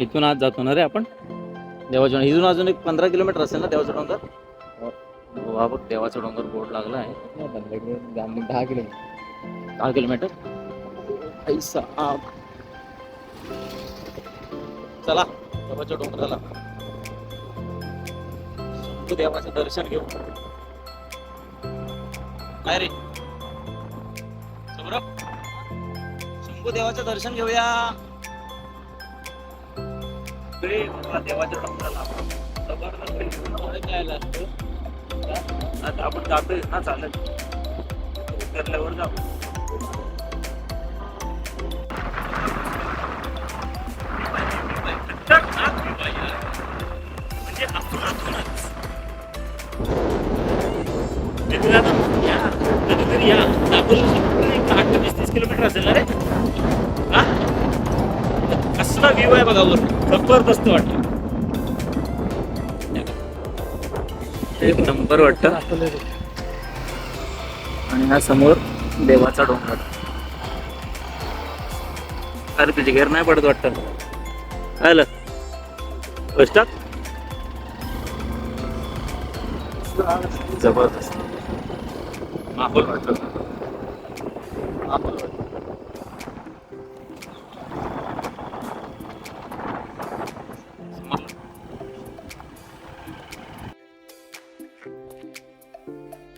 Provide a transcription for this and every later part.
इथून आज जातो ना रे आपण? देवाच्या इथून अजून एक पंधरा किलोमीटर असेल ना देवाचा डोंगर हा बघ देवाचा डोंगर बोर्ड लागला आहे. दहा किलोमीटर. दहा किलोमीटर? ऐसा आप चला देवाच्या डोंगराला देवाचं दर्शन घेऊ काय रे? सौरभ देवाचं दर्शन घेऊया देवाच्या असतं. आता आपण जातोय ना चालत उतरल्यावर जाऊ म्हणजे या, कधीतरी या. एक जबरदस्त वाटतं. एक नंबर वाटतं. आणि हा समोर देवाचा डोंगर. अरे तुझी घर नाही पडत वाटतं. काय आलं. कष्टात जबरदस्त. माहोल वाटत माहोल वाटत.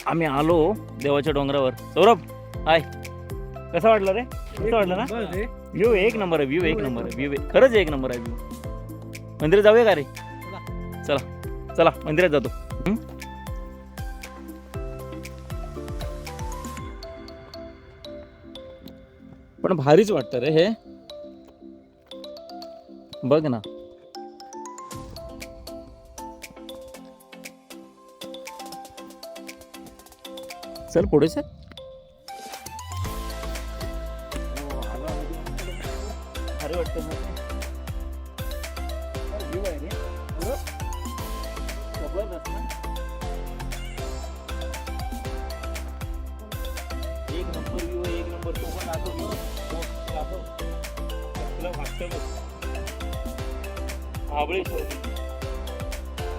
आम्ही आलो देवाच्या डोंगरावर. सौरभ हाय. कसं वाटलं रे? कसं वाटलं ना? व्ह्यू एक नंबर आहे व्ह्यू एक नंबर आहे व्ह्यू खरंच एक नंबर आहे व्ह्यू मंदिरात जाऊया का रे? चला. चला. मंदिरात जातो? पण भारीच वाटतं रे हे. बघ ना. चल पुढे सर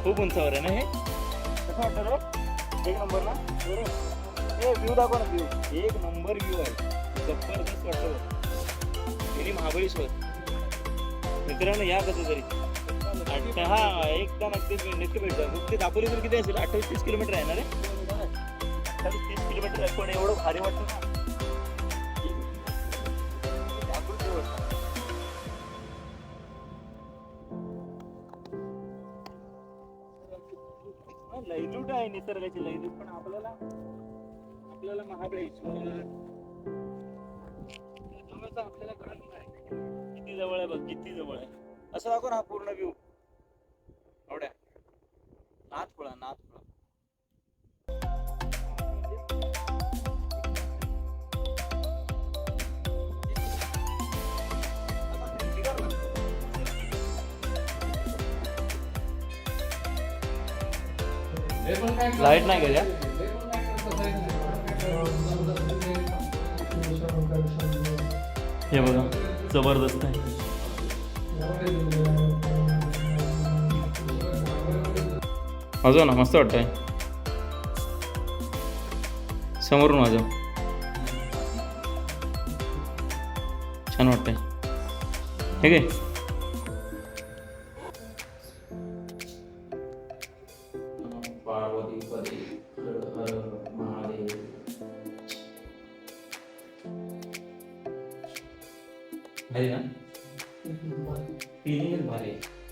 खूप उंचावर आहे ना हे कसं वाटतं एक नंबर ना? ए व्ह्यू दाखव ना व्ह्यू एक नंबर व्ह्यू आहे. जबरदस्त वाटतं बघ. मिनी महाबळेश्वर मित्रांनो या कसं तरी हा एकदा नक्की नक्की भेटतो मग ते तर किती असेल? अठ्ठावीस तीस किलोमीटर आहे ना रे? अठ्ठावीस तीस किलोमीटर आहे. पण एवढं भारी वाटतं ना? व्याकुळते लयलूट आहे निसर्गाची लयलूट पण आपल्याला आपल्याला महाबळेश्वर. जवळचं आपल्याला कळत नाही. किती जवळ आहे बघ किती जवळ आहे. असं दाखव ना हा पूर्ण व्ह्यू एवढ्या. नाथपुळा नाथपुळा लाइट नाही गेल्या? हे बघा जबरदस्त आहे. वाजव ना मस्त वाटत आहे समोरून वाजव छान वाटतंय. ठीक आहे? पार्वती भारी ना? फिलिंगच भारी आहे.